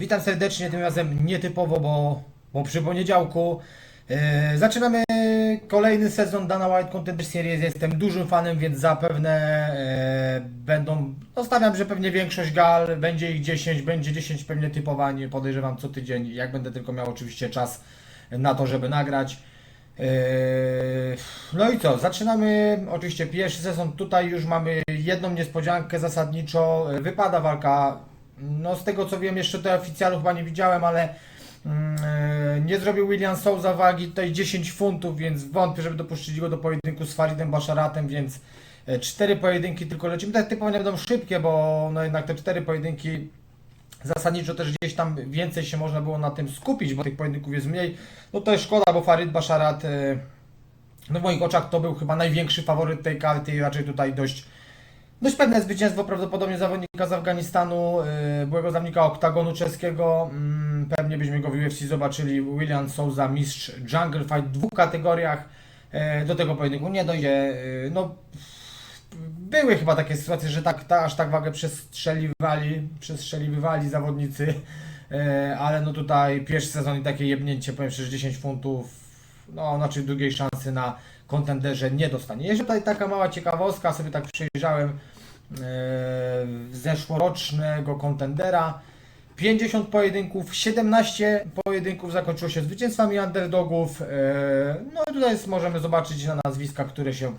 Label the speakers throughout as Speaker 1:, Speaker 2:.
Speaker 1: Witam serdecznie, tym razem nietypowo, bo, bo przy poniedziałku. E, zaczynamy kolejny sezon Dana White Contender Series. Jestem dużym fanem, więc zapewne e, będą, no stawiam, że pewnie większość gal, będzie ich 10, będzie 10 pewnie typowań, podejrzewam co tydzień, jak będę tylko miał oczywiście czas na to, żeby nagrać. Eee, No i co, zaczynamy. Oczywiście pierwszy sezon, tutaj już mamy jedną niespodziankę zasadniczo, wypada walka, no z tego co wiem jeszcze tutaj oficjalu chyba nie widziałem, ale mm, e, nie zrobił William Souza wagi tutaj 10 funtów, więc wątpię, żeby dopuścili go do pojedynku z Faridem Basharatem, więc e, cztery pojedynki tylko lecimy, te typowo nie będą szybkie, bo no jednak te cztery pojedynki Zasadniczo też gdzieś tam więcej się można było na tym skupić, bo tych pojedynków jest mniej. No to jest szkoda, bo Farid Basharat e, no w moich oczach to był chyba największy faworyt tej karty i raczej tutaj dość, dość pewne zwycięstwo prawdopodobnie zawodnika z Afganistanu, e, byłego zawodnika oktagonu czeskiego. Mm, Pewnie byśmy go w UFC zobaczyli. William Souza, mistrz Jungle Fight w dwóch kategoriach. E, Do tego pojedynku nie dojdzie. E, No, były chyba takie sytuacje, że tak, ta, aż tak wagę przestrzeliwali, przestrzeliwywali zawodnicy, e, ale no tutaj pierwszy sezon i takie jebnięcie, powiem szczerze, 10 funtów, no znaczy drugiej szansy na kontenderze nie dostanie. Jeszcze tutaj taka mała ciekawostka, sobie tak przejrzałem zeszłorocznego kontendera, 50 pojedynków, 17 pojedynków zakończyło się zwycięstwami underdogów. e, No i tutaj możemy zobaczyć na nazwiska, które się e,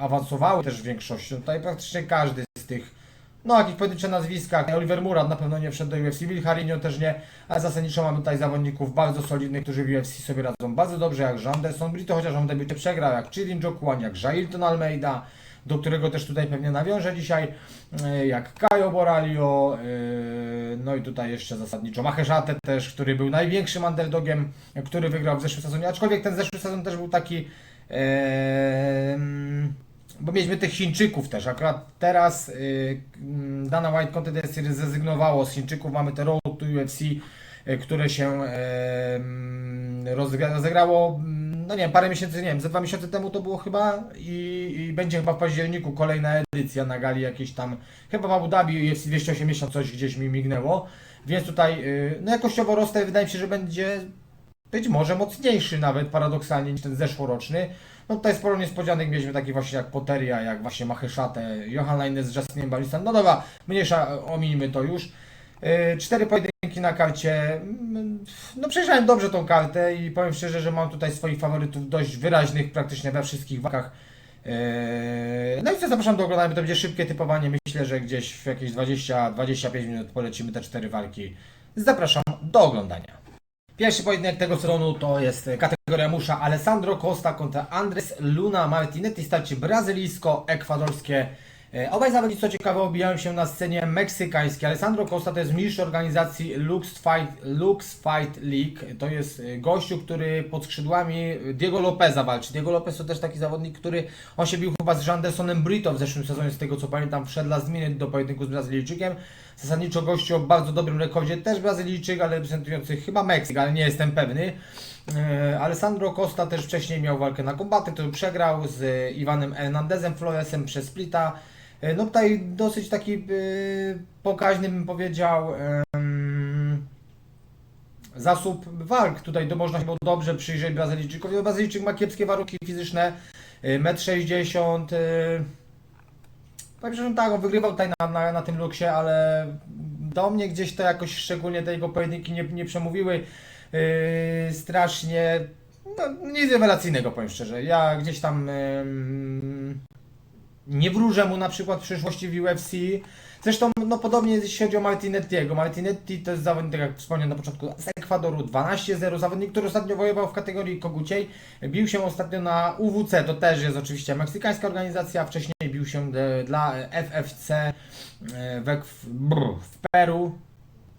Speaker 1: awansowały też w większości. Tutaj praktycznie każdy z tych, no jakieś pojedyncze nazwiska. Oliver Murat na pewno nie wszedł do UFC, Bill Harinio też nie, ale zasadniczo mamy tutaj zawodników bardzo solidnych, którzy w UFC sobie radzą bardzo dobrze, jak Janderson Brito, chociaż on debiucie przegrał, jak Chilin Jokuan, jak Jailton Almeida, do którego też tutaj pewnie nawiążę dzisiaj, e, jak Kajo Boralio, e, no i tutaj jeszcze zasadniczo Maheszate też, który był największym underdogiem, który wygrał w zeszłym sezonie, aczkolwiek ten zeszły sezon też był taki, e, mm, bo mieliśmy tych Chińczyków też, akurat teraz mm, Dana White Series zrezygnowało z Chińczyków, mamy te Road to UFC, które się mm, rozegra- rozegrało, no nie wiem, parę miesięcy, nie wiem, ze dwa miesiące temu to było chyba i, i będzie chyba w październiku kolejna edycja na gali jakiejś tam, chyba w Abu Dhabi UFC 280 coś gdzieś mi mignęło, więc tutaj, y, no jakościowo roster wydaje mi się, że będzie być może mocniejszy nawet paradoksalnie niż ten zeszłoroczny. No tutaj sporo niespodzianek mieliśmy takich właśnie jak Poteria, jak właśnie Maheszate, Johanna Innes z Justinem Balistan. No dobra, mniejsza, ominijmy to już. Yy, Cztery pojedynki na karcie. No przejrzałem dobrze tą kartę i powiem szczerze, że mam tutaj swoich faworytów dość wyraźnych praktycznie we wszystkich walkach. Yy, No i co, zapraszam do oglądania, bo to będzie szybkie typowanie. Myślę, że gdzieś w jakieś 20-25 minut polecimy te cztery walki. Zapraszam do oglądania. Pierwszy pojedynek tego sezonu to jest kategoria musza Alessandro Costa kontra Andres Luna Martinetti, starcie brazylijsko-ekwadorskie. E, Obaj zawodnicy, co ciekawe, obijają się na scenie meksykańskiej. Alessandro Costa to jest mistrz organizacji Lux Fight, Lux Fight League. To jest e, gościu, który pod skrzydłami Diego Lopeza walczy. Diego Lopez to też taki zawodnik, który on się bił chyba z Jandersonem Brito w zeszłym sezonie, z tego co pamiętam, wszedł last minute do pojedynku z Brazylijczykiem. Zasadniczo gościu o bardzo dobrym rekordzie, też Brazylijczyk, ale reprezentujący chyba Meksyk, ale nie jestem pewny. E, Alessandro Costa też wcześniej miał walkę na kombaty, który przegrał z Iwanem Hernandezem Floresem przez splita. E, No tutaj dosyć taki e, pokaźny bym powiedział zasób walk. Tutaj to można się było dobrze przyjrzeć Brazylijczykowi. Brazylijczyk ma kiepskie warunki fizyczne, e, 1,60 m. Powiem szczerze, tak, on wygrywał tutaj na, na, na tym luksie, ale do mnie gdzieś to jakoś szczególnie te jego pojedynki nie, nie przemówiły strasznie. No, nic rewelacyjnego, powiem szczerze. Ja gdzieś tam nie wróżę mu na przykład w przyszłości w UFC. Zresztą, no podobnie jeśli chodzi o Martinettiego. Martinetti to jest zawodnik, tak jak wspomniałem na początku, z Ekwadoru 12-0, zawodnik, który ostatnio wojował w kategorii koguciej. Bił się ostatnio na UWC, to też jest oczywiście meksykańska organizacja, wcześniej bił się de, dla FFC e, w, w Peru.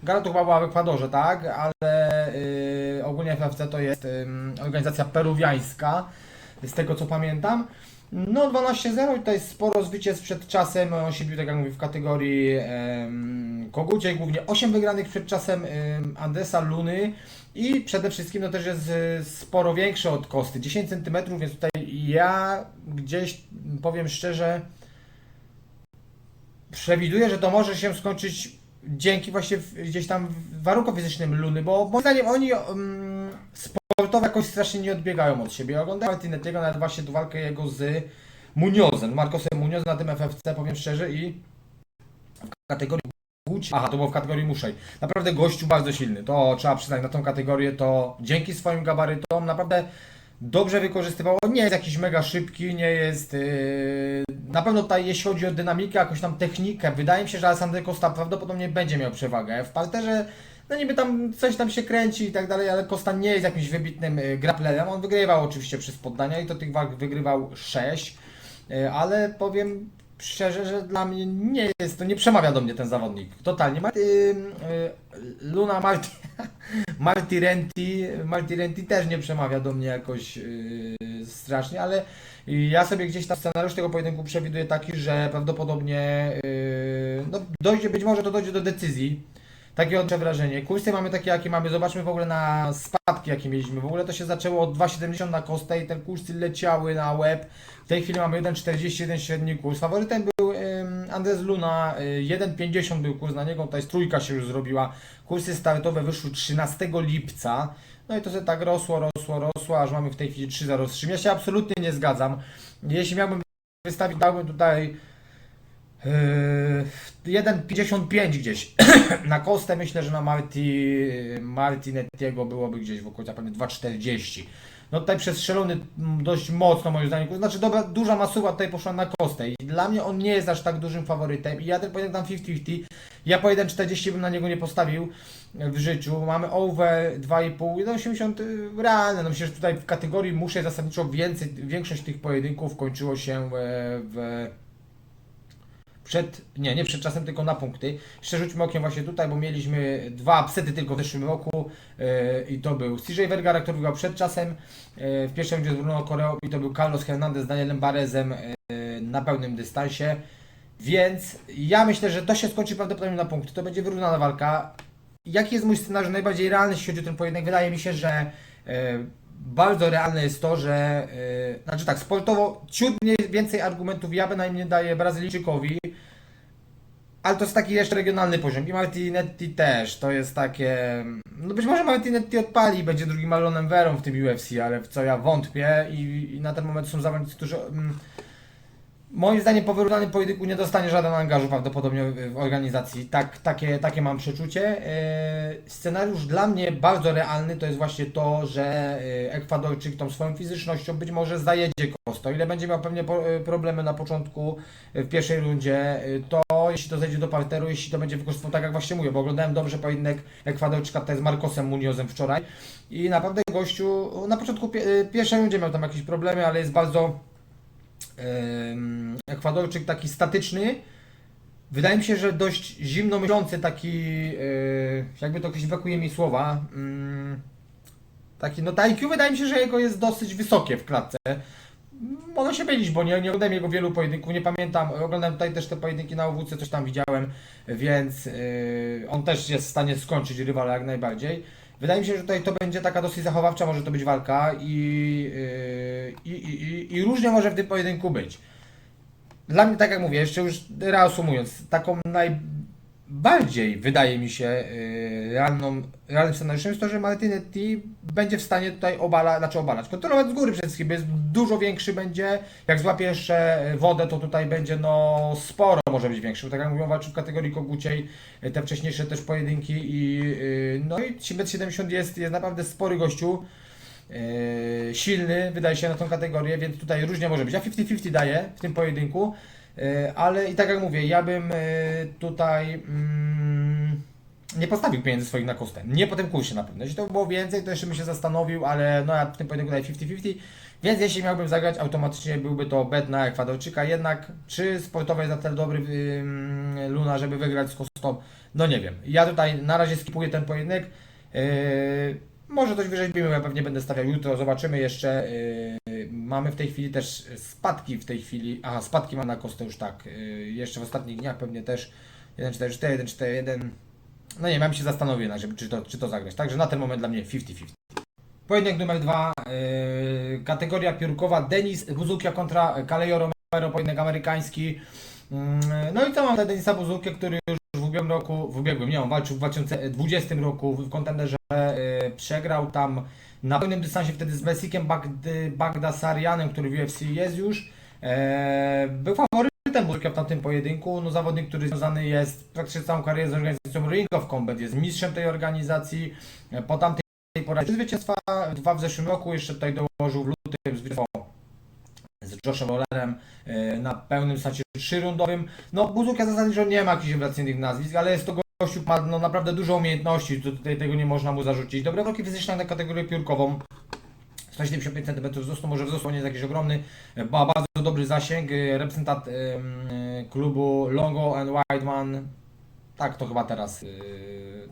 Speaker 1: Gala to chyba była w Ekwadorze, tak? Ale y, ogólnie FFC to jest ym, organizacja peruwiańska, z tego co pamiętam. No 12-0 i tutaj sporo zwycięstw przed czasem. On się tak jak mówię, w kategorii em, koguciej, głównie 8 wygranych przed czasem em, Andesa Luny i przede wszystkim no też jest y, sporo większy od Kosty, 10 cm, więc tutaj ja gdzieś powiem szczerze, przewiduję, że to może się skończyć dzięki właśnie gdzieś tam warunkom fizycznym Luny, bo moim zdaniem oni um, sportowo jakoś strasznie nie odbiegają od siebie. Oglądałem Martinettiego nawet właśnie tu walkę jego z Muñozem, Marcosem Muñoz na tym FFC, powiem szczerze i w kategorii Łódź, aha, to było w kategorii muszej. Naprawdę gościu bardzo silny, to trzeba przyznać na tą kategorię, to dzięki swoim gabarytom naprawdę dobrze wykorzystywał. Nie jest jakiś mega szybki, nie jest. Yy... Na pewno tutaj, jeśli chodzi o dynamikę, jakąś tam technikę, wydaje mi się, że Alessandro Costa prawdopodobnie będzie miał przewagę. W parterze, no niby tam coś tam się kręci i tak dalej, ale Costa nie jest jakimś wybitnym yy, grapplerem. On wygrywał oczywiście przez poddania i to tych walk wygrywał 6, yy, ale powiem szczerze, że dla mnie nie jest, to nie przemawia do mnie ten zawodnik. Totalnie. Marty, yy, Luna Marti, Marti Renti, Renti też nie przemawia do mnie jakoś strasznie, ale ja sobie gdzieś tam scenariusz tego pojedynku przewiduję taki, że prawdopodobnie no, dojdzie, być może to dojdzie do decyzji. Takie odczuję wrażenie. Kursy mamy takie, jakie mamy. Zobaczmy w ogóle na spadki, jakie mieliśmy. W ogóle to się zaczęło od 2,70 na kostę i te kursy leciały na łeb. W tej chwili mamy 1,41 średni kurs. Faworytem był Andres Luna, y, 1,50 był kurs na niego, tutaj trójka się już zrobiła. Kursy startowe wyszły 13 lipca. No i to sobie tak rosło, rosło, rosło, aż mamy w tej chwili 3,03. Ja się absolutnie nie zgadzam. Jeśli miałbym wystawić, dałbym tutaj 1,55 gdzieś na kostę. Myślę, że na Marti, Martinettiego byłoby gdzieś w okolicach pewnie 2,40. No tutaj przestrzelony dość mocno moim zdaniem. Znaczy dobra, duża masuwa tutaj poszła na kostę i dla mnie on nie jest aż tak dużym faworytem i ja ten pojedynek tam 50-50. Ja po 1,40 bym na niego nie postawił w życiu. Mamy over 2,5, 1,80 y, realne. No myślę, że tutaj w kategorii muszę zasadniczo więcej, większość tych pojedynków kończyło się e, w przed, nie, nie przed czasem, tylko na punkty. Jeszcze rzućmy okiem właśnie tutaj, bo mieliśmy dwa upsety tylko w zeszłym roku yy, i to był CJ Vergara, który wygrał przed czasem yy, w pierwszym rundzie z Bruno Coreo i to był Carlos Hernandez z Danielem Barezem yy, na pełnym dystansie. Więc ja myślę, że to się skończy prawdopodobnie na punkty. To będzie wyrównana walka. Jaki jest mój scenariusz najbardziej realny, jeśli chodzi o ten pojedynek? Wydaje mi się, że yy, bardzo realne jest to, że yy, znaczy tak, sportowo ciut mniej więcej argumentów ja bynajmniej daję Brazylijczykowi, ale to jest taki jeszcze regionalny poziom. I Martinetti też, to jest takie... No być może Martinetti odpali i będzie drugim Alonem Verą w tym UFC, ale w co ja wątpię i, i na ten moment są zawodnicy, którzy... Mm, Moim zdaniem po wyrównanym pojedynku nie dostanie żaden angażu prawdopodobnie w organizacji. Tak, takie, takie mam przeczucie. E, Scenariusz dla mnie bardzo realny to jest właśnie to, że e, Ekwadorczyk tą swoją fizycznością być może zajedzie Kosto. Ile będzie miał pewnie e, problemy na początku w pierwszej rundzie, to jeśli to zejdzie do parteru, jeśli to będzie wykorzystywał tak jak właśnie mówię, bo oglądałem dobrze pojedynek Ekwadorczyka z Marcosem Muñozem wczoraj i naprawdę gościu na początku pie- pierwszej rundzie miał tam jakieś problemy, ale jest bardzo Ekwadorczyk taki statyczny. Wydaje mi się, że dość zimno myślący, taki, e, jakby to ktoś brakuje mi słowa. mm, Taki, no to IQ wydaje mi się, że jego jest dosyć wysokie w klatce. Mogę się mylić, bo nie, nie oglądałem jego wielu pojedynków, nie pamiętam. Oglądałem tutaj też te pojedynki na OWC, coś tam widziałem, więc e, on też jest w stanie skończyć rywala jak najbardziej. Wydaje mi się, że tutaj to będzie taka dosyć zachowawcza, może to być walka i, yy, i, i, i, i różnie może w tym pojedynku być. Dla mnie, tak jak mówię, jeszcze już reasumując, taką najbardziej, wydaje mi się, yy, realną, realnym scenariuszem jest to, że Martinetti będzie w stanie tutaj obalać, znaczy obalać, kontrolować z góry przede wszystkim, jest dużo większy będzie, jak złapie jeszcze wodę, to tutaj będzie no sporo może być większy, bo tak jak mówią, walczył w kategorii koguciej, yy, te wcześniejsze też pojedynki i yy, no i 1,70 jest, jest naprawdę spory gościu, silny, wydaje się, na tą kategorię, więc tutaj różnie może być. Ja 50-50 daję w tym pojedynku, ale i tak jak mówię, ja bym yy, tutaj mm, nie postawił pieniędzy swoich na kostę. Nie po tym kursie na pewno. Jeśli to by było więcej, to jeszcze bym się zastanowił, ale no ja w tym pojedynku daję 50-50, więc jeśli miałbym zagrać, automatycznie byłby to bet na Ekwadorczyka. Jednak czy sportowy jest na tyle dobry yy, Luna, żeby wygrać z kostą? No nie wiem. Ja tutaj na razie skipuję ten pojedynek. Yy, może coś wyrzeźbimy, ja pewnie będę stawiał jutro, zobaczymy jeszcze. Yy, mamy w tej chwili też spadki w tej chwili. Aha, spadki ma na kostę już tak. Yy, jeszcze w ostatnich dniach pewnie też 1-4-4, 1-4-1. No nie bym się żeby, czy, to, czy to zagrać. Także na ten moment dla mnie 50-50. Pojedynek numer dwa, yy, kategoria piórkowa Denis Buzukia kontra Kalejo Romero, pojedynek amerykański. Yy, no i co mam dla Denisa Buzukia, który już ubiegłym roku, w ubiegłym, nie, on walczył w 2020 roku w kontenderze, e, przegrał tam na pełnym dystansie wtedy z Mesikiem Bagd- Bagdasarianem, który w UFC jest już. E, był faworytem Buzukia w tamtym pojedynku, no zawodnik, który związany jest praktycznie całą karierę z organizacją Ring of Combat, jest mistrzem tej organizacji, e, po tamtej poradzie zwycięstwa, dwa w zeszłym roku, jeszcze tutaj dołożył w lutym zwycięstwo Joshem Rollerem e, na pełnym stacie trzyrundowym. No Buzukia zasadniczo nie ma jakichś rewelacyjnych nazwisk, ale jest to gościu, ma no, naprawdę dużo umiejętności, tutaj tego nie można mu zarzucić. Dobre warunki fizyczne na kategorię piórkową. 175 cm wzrostu, może wzrostu nie jest jakiś ogromny, ma bardzo dobry zasięg, e, reprezentant e, klubu Longo and Wideman, tak to chyba teraz, e,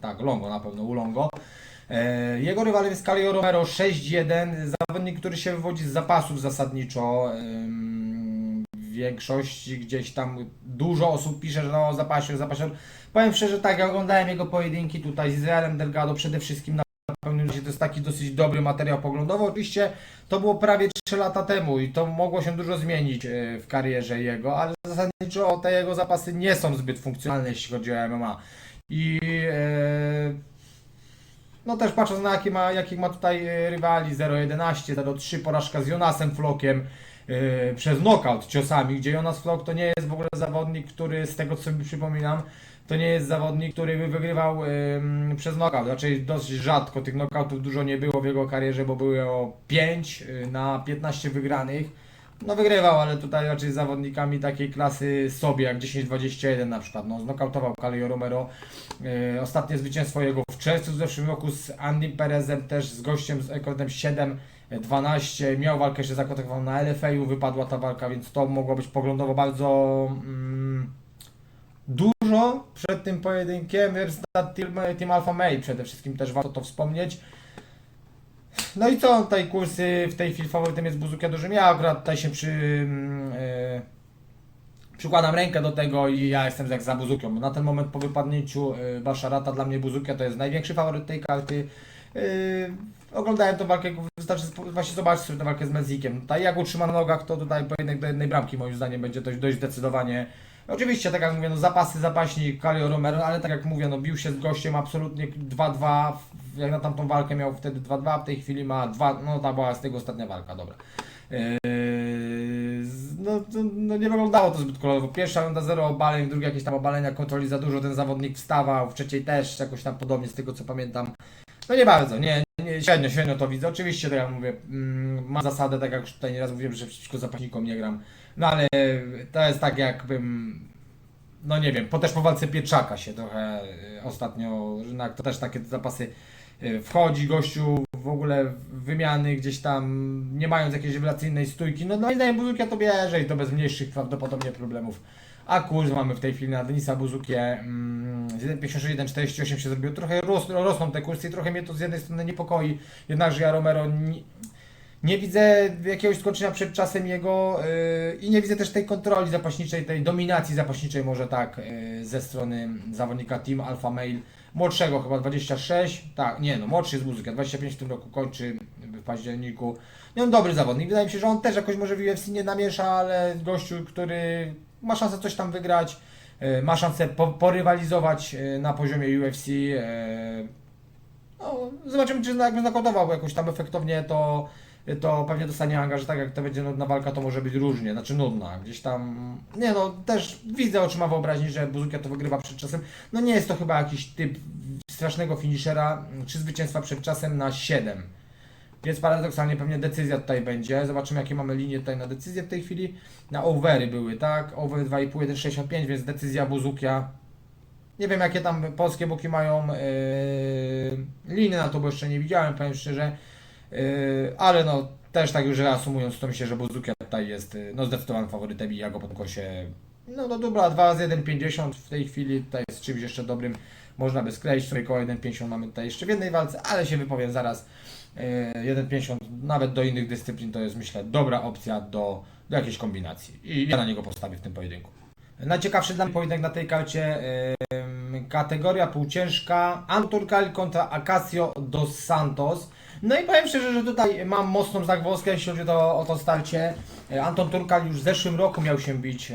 Speaker 1: tak Longo na pewno, u Longo. E, Jego rywalem jest Calio Romero 6-1, zawodnik, który się wywodzi z zapasów zasadniczo. W większości gdzieś tam dużo osób pisze, że no zapasie, zapasie. Powiem szczerze, tak, ja oglądałem jego pojedynki tutaj z Izraelem Delgado przede wszystkim na pewnym razie to jest taki dosyć dobry materiał poglądowy. Oczywiście to było prawie 3 lata temu i to mogło się dużo zmienić e, w karierze jego, ale zasadniczo te jego zapasy nie są zbyt funkcjonalne, jeśli chodzi o MMA. I e, no też patrząc na jakie ma, jakich ma tutaj e, rywali 0-11, 0-3 porażka z Jonasem Flokiem e, przez knockout ciosami, gdzie Jonas Flok to nie jest w ogóle zawodnik, który z tego co sobie przypominam, to nie jest zawodnik, który by wygrywał em, przez knockout. Raczej dosyć rzadko tych knockoutów dużo nie było w jego karierze, bo były o 5 y, na 15 wygranych. No wygrywał, ale tutaj raczej z zawodnikami takiej klasy sobie, jak 10-21 na przykład. No znokautował Calio Romero. Yy, ostatnie zwycięstwo jego w czerwcu w zeszłym roku z Andy Perezem, też z gościem z rekordem 7-12. Miał walkę jeszcze zakontraktowaną na LFA-u, wypadła ta walka, więc to mogło być poglądowo bardzo mm, dużo przed tym pojedynkiem. Team, Team Alpha May przede wszystkim też warto to wspomnieć. No i co tutaj kursy w tej chwili faworytem jest Buzukia dużym. Ja akurat tutaj się przy, e, przykładam rękę do tego i ja jestem jak za Buzukią. Na ten moment po wypadnięciu e, Baszarata dla mnie Buzukia to jest największy faworyt tej karty. E, oglądałem tę walkę, wystarczy właśnie zobaczyć sobie tę walkę z Mezikiem. Tutaj jak utrzyma na nogach, to tutaj pojedynek do jednej bramki moim zdaniem będzie dość, dość zdecydowanie. Oczywiście, tak jak mówię, no zapasy, zapaśnik, Calio Romero, ale tak jak mówię, no bił się z gościem absolutnie 2-2, w- jak na tamtą walkę miał wtedy 2-2, w tej chwili ma 2, no ta była z tego ostatnia walka, dobra. Z- no, to, no nie wyglądało to zbyt kolorowo. Pierwsza runda 0 obaleń, druga jakieś tam obalenia, kontroli za dużo, ten zawodnik wstawał, w trzeciej też jakoś tam podobnie z tego co pamiętam. No nie bardzo, nie, nie średnio, średnio to widzę. Oczywiście, tak jak mówię, mm, mam zasadę, tak jak już tutaj nieraz mówiłem, że przeciwko zapaśnikom nie gram. No ale to jest tak jakbym, no nie wiem, po też po walce Pietrzaka się trochę y, ostatnio, na- to też takie zapasy y, wchodzi gościu w ogóle wymiany gdzieś tam, nie mając jakiejś rewelacyjnej stójki, no i zdaniem Buzukia to bierze i to bez mniejszych prawdopodobnie problemów. A kurs mamy w tej chwili na Denisa Buzukie mm, z 1,56, 1,48 się zrobiło, trochę ros, rosną te kursy i trochę mnie to z jednej strony niepokoi, jednakże ja Romero nie, widzę jakiegoś skończenia przed czasem jego yy, i nie widzę też tej kontroli zapaśniczej, tej dominacji zapaśniczej może tak yy, ze strony zawodnika Team Alpha Male młodszego chyba 26, tak, nie no, młodszy jest muzyka, 25 w tym roku kończy w październiku. Nie on dobry zawodnik, wydaje mi się, że on też jakoś może w UFC nie namiesza, ale gościu, który ma szansę coś tam wygrać, yy, ma szansę po, porywalizować yy, na poziomie UFC. Yy, no, zobaczymy, czy jakby zakodował jakoś tam efektownie, to, to pewnie dostanie angaż, że tak jak to będzie nudna walka, to może być różnie, znaczy nudna, gdzieś tam, nie no, też widzę oczyma wyobraźni, że Buzukia to wygrywa przed czasem, no nie jest to chyba jakiś typ strasznego finishera, czy zwycięstwa przed czasem na 7. Więc paradoksalnie pewnie decyzja tutaj będzie. Zobaczymy jakie mamy linie tutaj na decyzję w tej chwili. Na overy były, tak? Over 2,5, 1,65, więc decyzja Buzukia nie wiem jakie tam polskie boki mają yy, liny na to, bo jeszcze nie widziałem, powiem szczerze. Yy, ale no też tak już reasumując, to myślę, że Buzukia tutaj jest yy, no zdecydowanym faworytem i ja go po tym kosie. No, no dobra, 2 razy 1,50 w tej chwili tutaj jest czymś jeszcze dobrym. Można by skleić, sobie koło 1,50 mamy tutaj jeszcze w jednej walce, ale się wypowiem zaraz. Yy, 1,50 nawet do innych dyscyplin to jest myślę dobra opcja do, do jakiejś kombinacji. I ja na niego postawię w tym pojedynku. Najciekawszy dla mnie pojedynek na tej karcie ym, kategoria półciężka Anturcal kontra Acacio dos Santos. No i powiem szczerze, że tutaj mam mocną zagwozdkę, jeśli chodzi o, o to starcie. E, Anton Turkal już w zeszłym roku miał się bić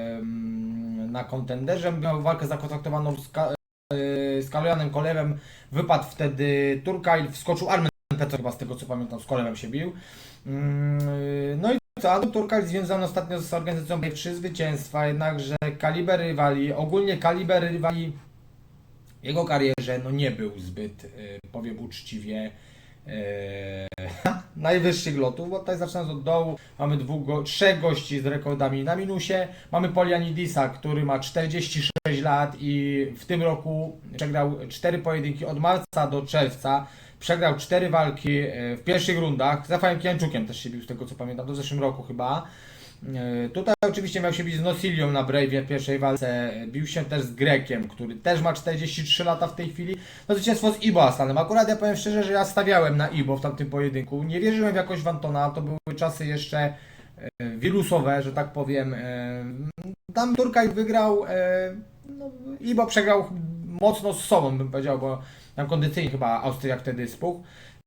Speaker 1: ym, na kontenderze. Miał walkę zakontraktowaną z, Ka- e, z Kalojanem Kolewem. Wypadł wtedy Turkaj, wskoczył Armen Petro, chyba z tego co pamiętam, z Kolewem się bił. Mm, No i co, Adam Turkal związany ostatnio z organizacją B3 zwycięstwa, jednakże kaliber rywali, ogólnie kaliber rywali jego karierze no nie był zbyt, powiem uczciwie, najwyższych lotów, bo tutaj zaczynając od dołu, mamy dwóch go, trzech gości z rekordami na minusie, mamy Polianidisa, który ma 46 lat i w tym roku przegrał 4 pojedynki od marca do czerwca, przegrał 4 walki e, w pierwszych rundach, z Rafałem Kijanczukiem też się bił z tego co pamiętam, to w zeszłym roku chyba. E, Tutaj oczywiście miał się bić z Nosilią na Brave w pierwszej walce, bił się też z Grekiem, który też ma 43 lata w tej chwili. No zwycięstwo z Ibo Aslanem. Akurat ja powiem szczerze, że ja stawiałem na Ibo w tamtym pojedynku. Nie wierzyłem w jakość Wantona, to były czasy jeszcze e, wirusowe, że tak powiem. E, Tam Turkaj wygrał, no, Ibo przegrał mocno z sobą, bym powiedział, bo tam kondycyjnie chyba Austriak wtedy spuchł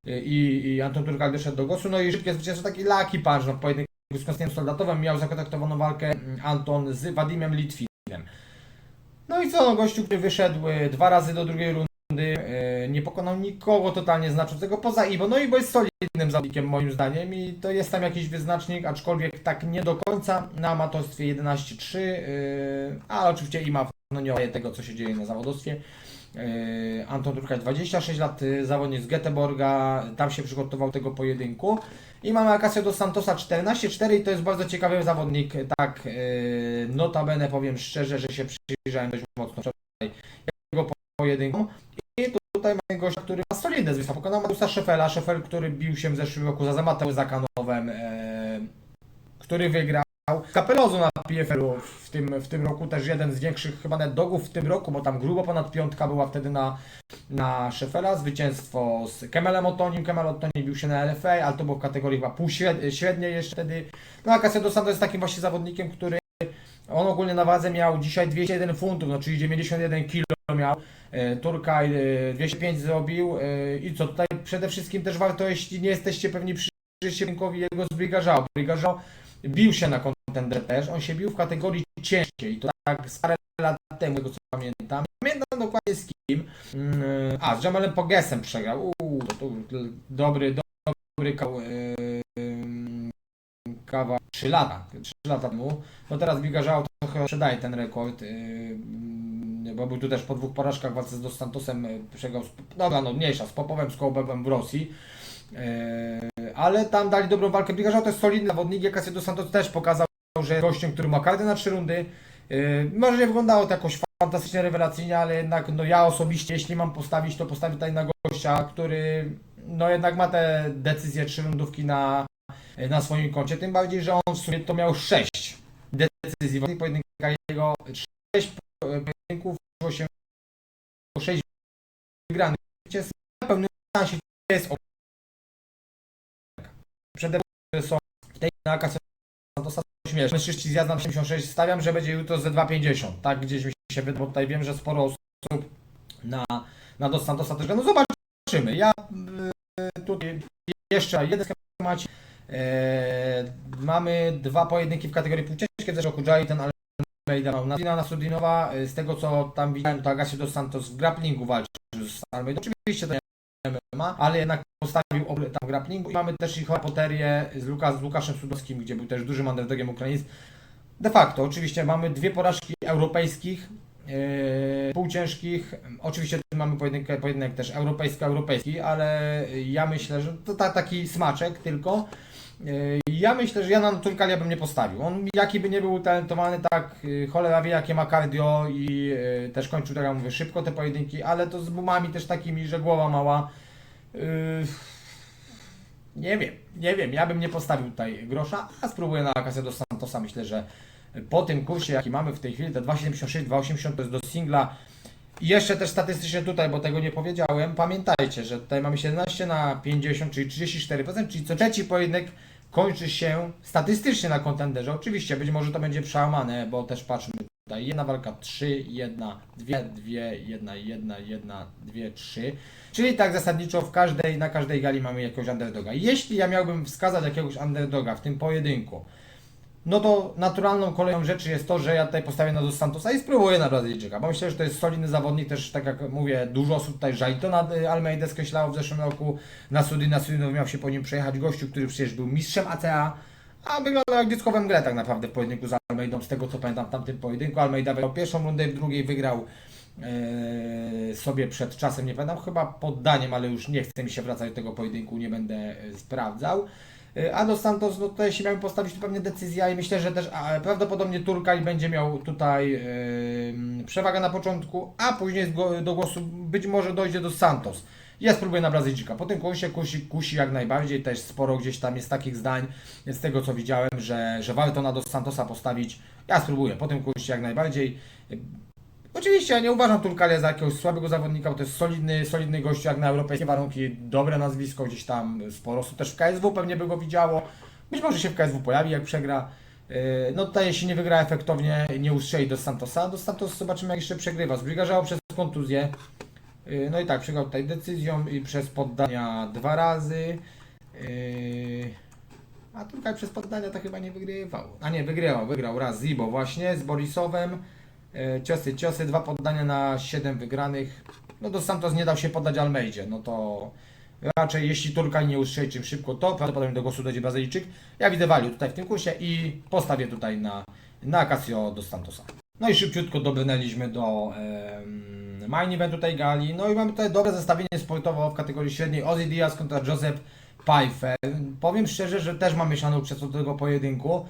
Speaker 1: i, i Anton Turkal doszedł do głosu. No i szybkie zwycięstwo, taki lucky punch, no, pojedynek Konstantinem Soldatowem miał zakontraktowaną walkę mm, Anton z Wadimem Litwinem. No i co, no, gościu, który wyszedł e, dwa razy do drugiej rundy, e, nie pokonał nikogo totalnie znaczącego poza Ibo. No Ibo jest solidnym zawodnikiem moim zdaniem i to jest tam jakiś wyznacznik, aczkolwiek tak nie do końca na amatorstwie 11-3, e, ale oczywiście Ima no nie daje tego, co się dzieje na zawodowstwie. E, Anton Turkaj 26 lat, e, zawodnik z Göteborga, tam się przygotował tego pojedynku. I mamy Acacio dos Santosa 14-4 i to jest bardzo ciekawy zawodnik. Tak, e, notabene powiem szczerze, że się przyjrzałem dość mocno wczoraj jego. I tutaj mamy gościa, który ma solidne zwycięstwo. Pokonał Madusa Szefela, Szefel, który bił się w zeszłym roku za Zamatą Zakanowem, e, który wygrał. Kapelozo na PFL-u w tym, w tym roku też jeden z większych chyba net dogów w tym roku, bo tam grubo ponad piątka była wtedy na, na Szefela. Zwycięstwo z Kemelem Otonim. Kemel Otoni bił się na LFA, ale to było w kategorii chyba półśredniej jeszcze wtedy. No a Casio Santos jest takim właśnie zawodnikiem, który on ogólnie na wadze miał dzisiaj 201 funtów, no czyli 91 kg miał. E, Turkaj e, 205 zrobił e, i co tutaj przede wszystkim też warto, jeśli nie jesteście pewni przyjrzeć się jego z Brigażał. Bił się na kontender też, on się bił w kategorii ciężkiej, to tak z parę lat temu, tego co pamiętam. Pamiętam dokładnie z kim. Mm, A, z Jamalem Pogesem przegrał. Uuu, to, to dobry, dobry kawał, em, kawał 3 lata, 3 lata temu. No teraz Bigażał trochę sprzedaje ten rekord, bo był tu też po dwóch porażkach w walce z Dos Santosem, e, przegrał, z, dobra no mniejsza, z Popowem, z Kołbebem w Rosji. E, ale tam dali dobrą walkę. Bigażał to jest solidny zawodnik, jak Casio Santos też pokazał, że jest gościem, który ma kartę na trzy rundy. E, Może nie wyglądało to jakoś fantastycznie, rewelacyjnie, ale jednak no ja osobiście, jeśli mam postawić, to postawię tutaj na gościa, który no jednak ma te decyzje trzy rundówki na, na swoim koncie, tym bardziej, że on w sumie to miał sześć decyzji w pojedynkach jego, sześć pojedynków, się sześć wygranych, jest na jest przede wszystkim są w tej na kasę są śmieszne. Mężczyźni zjazd na 76 stawiam, że będzie jutro ze 2,50. Tak gdzieś mi się wydaje, bo tutaj wiem, że sporo osób na, na Dos Santosa też. No zobaczymy. Ja y, tutaj jeszcze jeden schemat. E, mamy dwa pojedynki w kategorii półciężkiej. W zeszłym roku ten Almeida miał Nadina Nasudinowa. E, Z tego co tam widziałem, to Agassi Dos Santos w grapplingu walczył z Almeidą. Oczywiście to nie MMA, ale jednak postawił obry tam grapplingu. I mamy też ich poterię z, Luka, z Łukaszem Sudowskim, gdzie był też dużym underdogiem Ukraińcem. De facto, oczywiście mamy dwie porażki europejskich, yy, półciężkich. Oczywiście mamy pojedynek, pojedynek też europejsko-europejski, ale ja myślę, że to ta, taki smaczek tylko. Yy, Ja myślę, że ja na Turkalia bym nie postawił. On jaki by nie był utalentowany, tak yy, cholera wie jakie ma cardio i yy, też kończył, tak jak mówię, szybko te pojedynki, ale to z bumami też takimi, że głowa mała. Nie wiem, nie wiem, ja bym nie postawił tutaj grosza, a spróbuję na Casio dos Santosa. Myślę, że po tym kursie, jaki mamy w tej chwili, te 2,76, 2,80 to jest do singla. I jeszcze też statystycznie tutaj, bo tego nie powiedziałem, pamiętajcie, że tutaj mamy 17 na 50, czyli 34%, czyli co trzeci pojedynek kończy się statystycznie na kontenderze. Oczywiście, być może to będzie przełamane, bo też patrzmy tutaj. Jedna walka 3, jedna, dwie, dwie, jedna, jedna, jedna, dwie, trzy. Czyli tak zasadniczo w każdej, na każdej gali mamy jakiegoś underdoga. Jeśli ja miałbym wskazać jakiegoś underdoga w tym pojedynku, no to naturalną koleją rzeczy jest to, że ja tutaj postawię na Dos Santosa i spróbuję na Brazylijczyka, bo myślę, że to jest solidny zawodnik, też tak jak mówię, dużo osób tutaj żali to na y, Almeidę skreślało w zeszłym roku, na Sudi, na Sudi miał się po nim przejechać gościu, który przecież był mistrzem ACA, a wyglądał jak dziecko we mgle tak naprawdę w pojedynku z Almeidą, z tego co pamiętam w tamtym pojedynku. Almeida wygrał pierwszą rundę, w drugiej wygrał e, sobie przed czasem, nie pamiętam, chyba poddaniem, ale już nie chce mi się wracać do tego pojedynku, nie będę e, sprawdzał. E, A dos Santos, no tutaj się miałem postawić, pewnie decyzja i myślę, że też a, prawdopodobnie Turkaj będzie miał tutaj e, przewagę na początku, a później do głosu być może dojdzie do Santos. Ja spróbuję na Brazylijczyka. Po tym kursie kusi, kusi jak najbardziej. Też sporo gdzieś tam jest takich zdań z tego co widziałem, że, że warto na Dos Santosa postawić. Ja spróbuję. Po tym kursie jak najbardziej. Oczywiście ja nie uważam Turkalia za jakiegoś słabego zawodnika, bo to jest solidny, solidny gościu jak na europejskie warunki, dobre nazwisko, gdzieś tam sporo osób też w KSW pewnie by go widziało. Być może się w KSW pojawi jak przegra. Yy, No tutaj jeśli nie wygra efektownie, nie ustrzeli do Santosa. Do Santos zobaczymy jak jeszcze przegrywa. Zbrigarzał przez kontuzję. Yy, No i tak, przegrał tutaj decyzją i przez poddania dwa razy. Yy, A Turkaj przez poddania to chyba nie wygrywał. A nie, wygrywał, wygrał raz Zibo właśnie z Borisowem. E, Ciosy, ciosy, dwa poddania na 7 wygranych. No to Santos nie dał się poddać Almeidzie. No to raczej jeśli Turkaj nie ustrzeli szybko, to prawdopodobnie do głosu dojdzie Brazylijczyk. Ja widzę value tutaj w tym kursie i postawię tutaj na, na Casio do Santosa. No i szybciutko dobrnęliśmy do em, main eventu tej gali. No i mamy tutaj dobre zestawienie sportowo w kategorii średniej. Ozzy Diaz kontra Joseph Pfeiffer. Powiem szczerze, że też mam mieszaną przez tego pojedynku.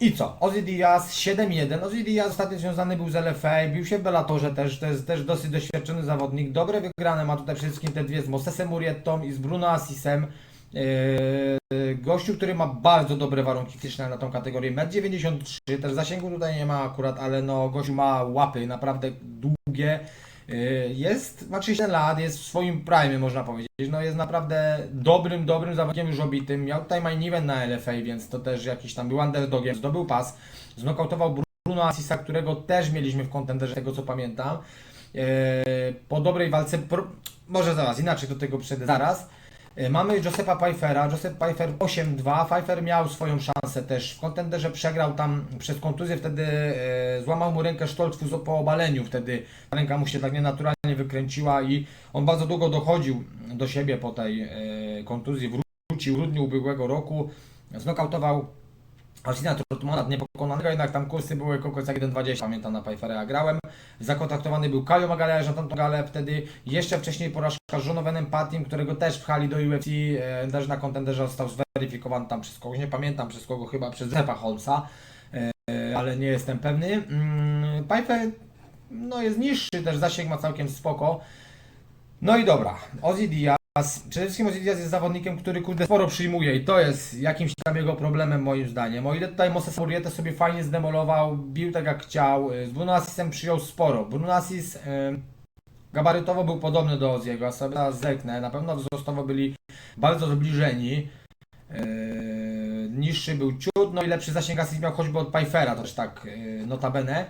Speaker 1: I co? Ozzy Diaz 7-1. Ozzy Diaz ostatnio związany był z LFA, bił się w Bellatorze też, to jest też dosyć doświadczony zawodnik. Dobre wygrane ma tutaj przede wszystkim te dwie z Mosesem Muriettą i z Bruno Assisem. Yy, gościu, który ma bardzo dobre warunki fizyczne na tą kategorię. 1,93 m, też zasięgu tutaj nie ma akurat, ale no gościu ma łapy naprawdę długie. Yy, Jest, ma 30 lat, jest w swoim prime można powiedzieć. No jest naprawdę dobrym, dobrym zawodnikiem już obitym. Miał tutaj main na LFA, więc to też jakiś tam był underdogiem. Zdobył pas, znokautował Bruno Assisa, którego też mieliśmy w kontenderze, tego co pamiętam. Yy, Po dobrej walce, może zaraz, inaczej do tego przejdę zaraz. Yy, Mamy Josepa Pfeiffera, Joseph Pfeiffer 8-2, Pfeiffer miał swoją szansę też, w kontenderze przegrał tam przez kontuzję, wtedy e, złamał mu rękę Stoltfus po obaleniu, wtedy. Ręka mu się tak nienaturalnie wykręciła i on bardzo długo dochodził do siebie po tej e, kontuzji, wrócił w grudniu ubiegłego roku, znokautował Alcina Trotmana niepokonanego, jednak tam kursy były około 1.20, pamiętam na Pfeiffera grałem. Zakontaktowany był Kajo Magalhaes na tamtą galę, wtedy jeszcze wcześniej porażka z Jonovenem Patim, którego też pchali do UFC, e, też na kontenderze został zweryfikowany tam przez kogoś, nie pamiętam przez kogo, chyba przez Zepa Holmesa, e, ale nie jestem pewny. Mm, no jest niższy, też zasięg ma całkiem spoko. No i dobra, Ozzy Diaz. Przede wszystkim Ozzy Diaz jest zawodnikiem, który kurde sporo przyjmuje i to jest jakimś tam jego problemem moim zdaniem. O ile tutaj Moses Murietę sobie fajnie zdemolował, bił tak jak chciał, y, z Bruno Assisem przyjął sporo. Bruno Assis y, gabarytowo był podobny do Ozzy'ego, ja sobie teraz zerknę, na pewno wzrostowo byli bardzo zbliżeni. Yy, niższy był ciut, no i lepszy zasięg Assis miał choćby od Pfeiffera, też tak yy, notabene,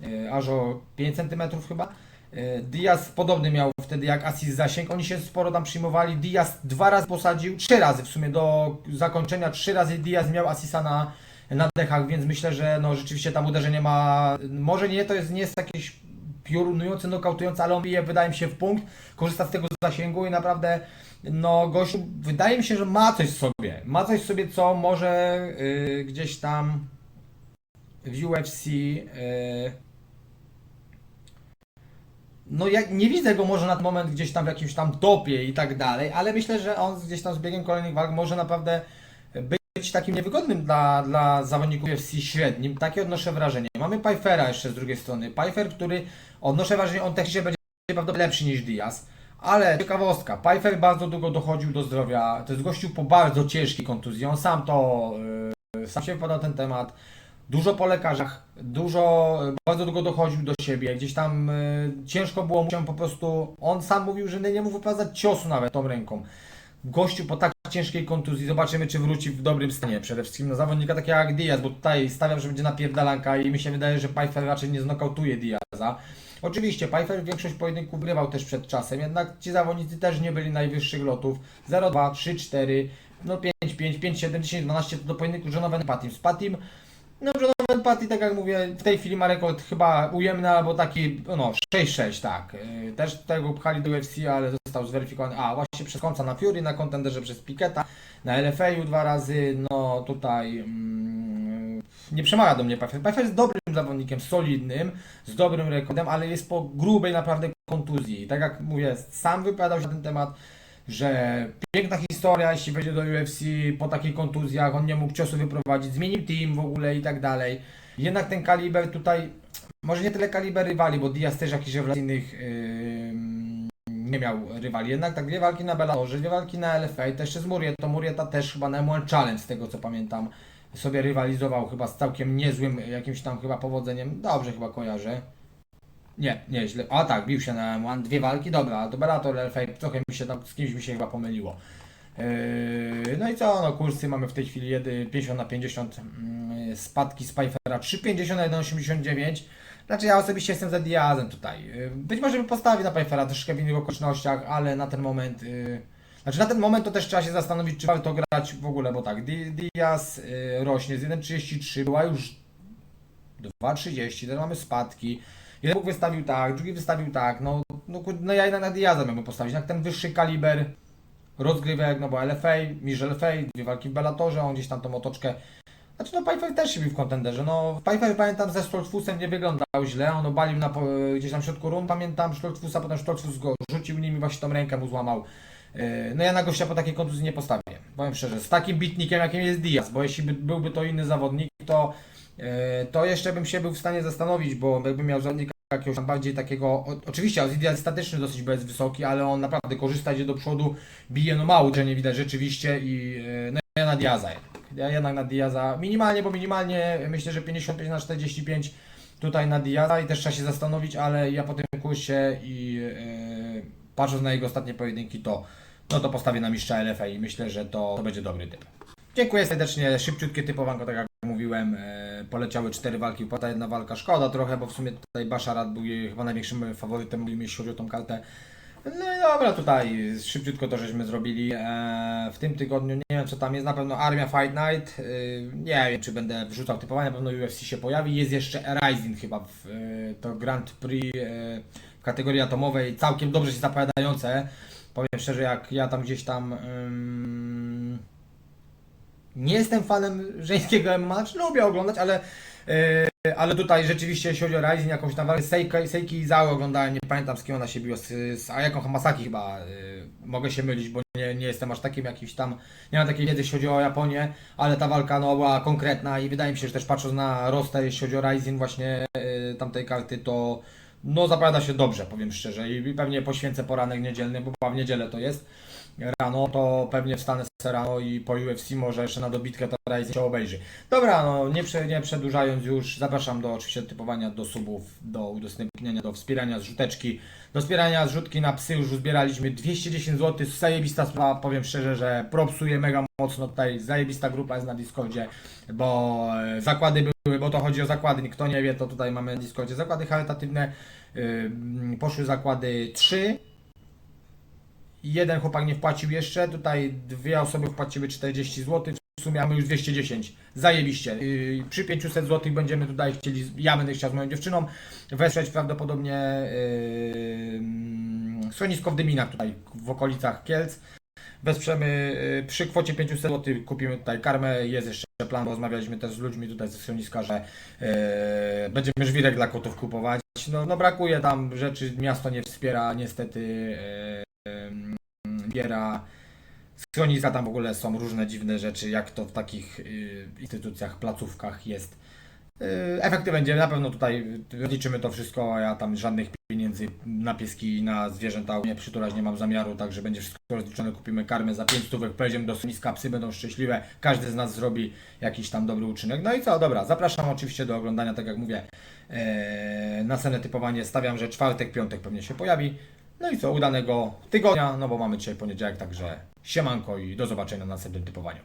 Speaker 1: yy, aż o 5 cm chyba. Yy, Diaz podobny miał wtedy jak Assis zasięg, oni się sporo tam przyjmowali, Diaz dwa razy posadził, trzy razy w sumie do zakończenia, trzy razy Diaz miał Assisa na, na dechach, więc myślę, że no rzeczywiście tam uderzenie ma, może nie, to jest, nie jest jakieś piorunujące, nokautujące, ale on bije, wydaje mi się, w punkt, korzysta z tego zasięgu i naprawdę, no gościu, wydaje mi się, że ma coś w sobie, ma coś w sobie, co może y, gdzieś tam w UFC, y, no jak nie widzę go może na ten moment gdzieś tam w jakimś tam topie i tak dalej, ale myślę, że on gdzieś tam z biegiem kolejnych walk może naprawdę być takim niewygodnym dla, dla zawodników UFC średnim. Takie odnoszę wrażenie. Mamy Pfeiffera jeszcze z drugiej strony. Pfeiffer, który odnoszę wrażenie, on technicznie będzie prawdopodobnie lepszy niż Diaz. Ale ciekawostka, Pfeiffer bardzo długo dochodził do zdrowia. To jest gościu po bardzo ciężkiej kontuzji. On sam to, yy, sam się wypowiadał na ten temat. Dużo po lekarzach, dużo, bardzo długo dochodził do siebie, gdzieś tam y, ciężko było mu się po prostu, on sam mówił, że nie mógł wyprowadzać ciosu nawet tą ręką. Gościu po tak ciężkiej kontuzji, zobaczymy czy wróci w dobrym stanie, przede wszystkim na zawodnika takiego jak Diaz, bo tutaj stawiam, że będzie napierdalanka i mi się wydaje, że Pfeiffer raczej nie znokautuje Diaza. Oczywiście Pfeiffer większość pojedynków grywał też przed czasem, jednak ci zawodnicy też nie byli najwyższych lotów. 0-2, 3-4, no 5-5, 5-7, 10-12 to do pojedynku z Patim. Z Patim, no John Patty, tak jak mówię, w tej chwili ma rekord chyba ujemny albo taki, no 6-6, tak. Yy, Też tego pchali do UFC, ale został zweryfikowany, a właśnie przez końca na Fury, na kontenderze przez Piketa, na LFA-u dwa razy, no tutaj mm, nie przemawia do mnie Pfeiffer. Pfeiffer jest dobrym zawodnikiem, solidnym, z dobrym rekordem, ale jest po grubej naprawdę kontuzji. Tak jak mówię, sam wypowiadał się na ten temat, że piękna historia, jeśli wejdzie do UFC po takich kontuzjach, on nie mógł ciosu wyprowadzić, zmienił team w ogóle i tak dalej. Jednak ten kaliber tutaj, może nie tyle kaliber rywali, bo Diaz też jakichś rewelacyjnych yy, nie miał rywali. Jednak tak dwie walki na Bellatorze, dwie walki na LFA, też jeszcze z Murietą. Murieta też chyba na M1 Challenge, z tego co pamiętam, sobie rywalizował chyba z całkiem niezłym jakimś tam chyba powodzeniem. Dobrze chyba kojarzę. Nie, nie, źle. A tak, bił się na M1, dwie walki, dobra, to Bellator, LFA, trochę mi się tam, z kimś mi się chyba pomyliło. Yy, no i co, no kursy mamy w tej chwili jedy 50 na 50, mm, spadki z Pfeiffera 3,50 na 1,89. Znaczy ja osobiście jestem za Diazem tutaj. Yy, Być może bym postawił na Pfeiffera troszkę w innych okolicznościach, ale na ten moment... Yy, znaczy na ten moment to też trzeba się zastanowić, czy warto grać w ogóle, bo tak, Di- Diaz yy, rośnie z 1,33, była już 2,30, teraz mamy spadki. Jeden Bóg wystawił tak, drugi wystawił tak, no, no, no ja jednak na Diaza miałbym postawić, jak ten wyższy kaliber rozgrywek, no bo LFA, Miż LFA, dwie walki w Bellatorze, on gdzieś tam tą otoczkę znaczy no Pfeiffer też się bił w kontenderze, no Pfeiffer pamiętam ze Stoltfusem nie wyglądał źle, on obalił na, gdzieś tam w środku rund, pamiętam Stoltfusa, potem Stoltfus go rzucił nim i właśnie tą rękę mu złamał. Yy, No ja na gościa po takiej kontuzji nie postawię, powiem szczerze, z takim bitnikiem jakim jest Diaz, bo jeśli by, byłby to inny zawodnik, to to jeszcze bym się był w stanie zastanowić, bo jakbym miał zawodnika jakiegoś bardziej takiego, oczywiście jest statyczny dosyć, bo jest wysoki, ale on naprawdę korzysta, idzie do przodu, bije no mało, że nie widać rzeczywiście i e, no ja na Diaza. Ja jednak na Diaza minimalnie, bo minimalnie myślę, że 55 na 45 tutaj na Diaza i też trzeba się zastanowić, ale ja po tym kursie i e, patrząc na jego ostatnie pojedynki, to no to postawię na mistrza LFA i myślę, że to, to będzie dobry typ. Dziękuję serdecznie, szybciutkie typowanko, tak jak mówiłem, e, poleciały cztery walki, płata jedna walka, szkoda trochę, bo w sumie tutaj Basharat był chyba największym faworytem, jeśli chodzi o tą kartę. No i dobra, tutaj szybciutko to żeśmy zrobili. E, w tym tygodniu nie wiem co tam jest, na pewno Armia Fight Night. E, nie wiem czy będę wrzucał typowanie, na pewno UFC się pojawi. Jest jeszcze Rising chyba, w, e, to Grand Prix w kategorii atomowej, całkiem dobrze się zapowiadające. Powiem szczerze, jak ja tam gdzieś tam. Nie jestem fanem żeńskiego MMA, znaczy lubię oglądać, ale, e, ale tutaj rzeczywiście jeśli chodzi o Rising, jakąś tam walkę Seiki, Seiki Izały oglądałem, nie pamiętam z kim ona się biła, z, z Ayaką Hamasaki chyba, e, mogę się mylić, bo nie, nie jestem aż takim jakimś tam, nie mam takiej wiedzy jeśli chodzi o Japonię, ale ta walka no, była konkretna i wydaje mi się, że też patrząc na roster, jeśli chodzi o Rising właśnie e, tamtej karty, to no zapowiada się dobrze, powiem szczerze i pewnie poświęcę poranek niedzielny, bo w niedzielę to jest rano, to pewnie wstanę sobie rano i po UFC może jeszcze na dobitkę to Rising się obejrzy. Dobra, no nie, prze, nie przedłużając już, zapraszam do oczywiście typowania, do subów, do udostępniania, do wspierania zrzuteczki, do wspierania zrzutki na psy już zbieraliśmy 210 zł, zajebista sprawa, powiem szczerze, że propsuje mega mocno tutaj, zajebista grupa jest na Discordzie, bo e, zakłady były, bo to chodzi o zakłady, kto nie wie, to tutaj mamy na Discordzie zakłady charytatywne, yy, poszły zakłady 3, jeden chłopak nie wpłacił jeszcze, tutaj dwie osoby wpłaciły 40 zł, w sumie mamy już 210. Zajebiście. Yy, przy 500 zł będziemy tutaj chcieli, ja będę chciał z moją dziewczyną wesprzeć prawdopodobnie yy, schronisko w Dyminach tutaj w okolicach Kielc. Wesprzemy yy, przy kwocie 500 zł, kupimy tutaj karmę, jest jeszcze plan, rozmawialiśmy też z ludźmi tutaj ze schroniska, że yy, będziemy żwirek dla kotów kupować. No, no brakuje tam rzeczy, miasto nie wspiera niestety yy, biera schroniska, tam w ogóle są różne dziwne rzeczy, jak to w takich y, instytucjach, placówkach jest. Y, efekty będzie, na pewno tutaj liczymy to wszystko, a ja tam żadnych pieniędzy na pieski, na zwierzęta nie przytulać nie mam zamiaru, także będzie wszystko rozliczone, kupimy karmę za 5 stówek, pojedziemy do schroniska, psy będą szczęśliwe, każdy z nas zrobi jakiś tam dobry uczynek. No i co, dobra, zapraszam oczywiście do oglądania, tak jak mówię, e, następne typowanie stawiam, że czwartek, piątek pewnie się pojawi. No i co, udanego tygodnia, no bo mamy dzisiaj poniedziałek, także siemanko i do zobaczenia na następnym typowaniu.